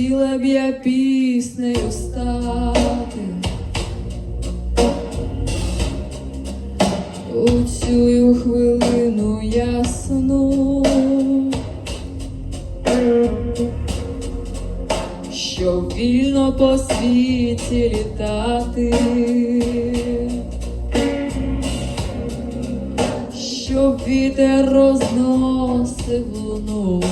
хотіла б я піснею стати. У цю хвилину ясну, щоб вільно по світі літати, щоб вітер розносив луну.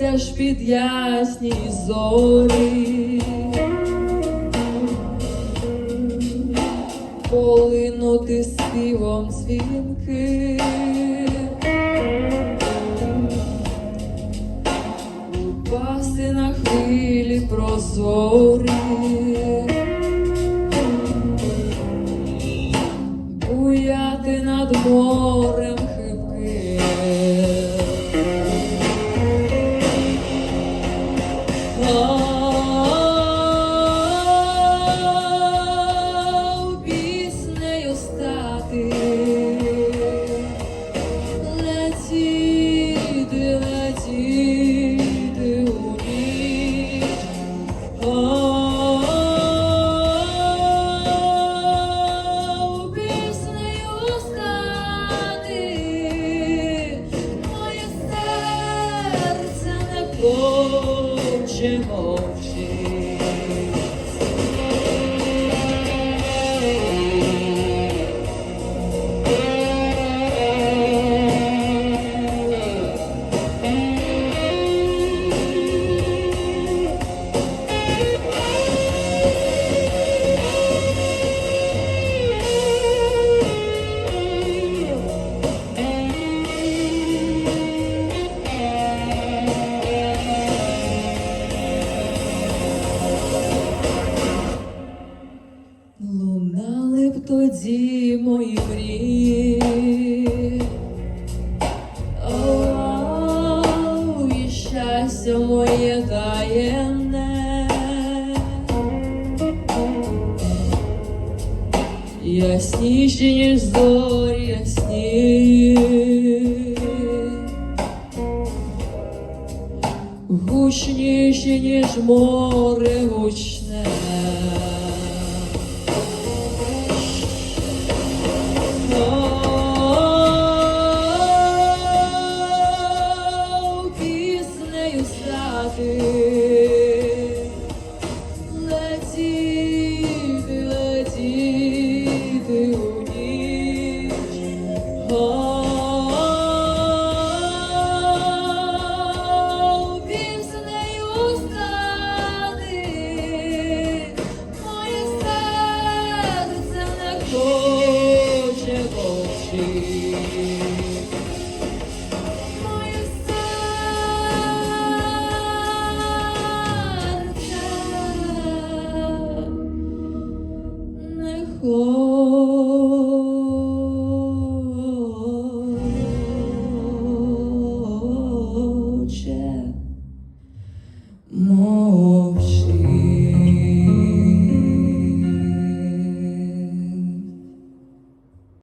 Геть аж під ясні зорі. Полинути співом дзвінки. Упасти на хвилі прозорі, буяти над морем летіти, летіти у ніч. О, піснею стати, моє серце не хоче мовчить. Тоді мої мрії, О, і щастя моє таємне, ясніші, ніж зорі ясні, гучніші, ніж море гучне. Coach, more.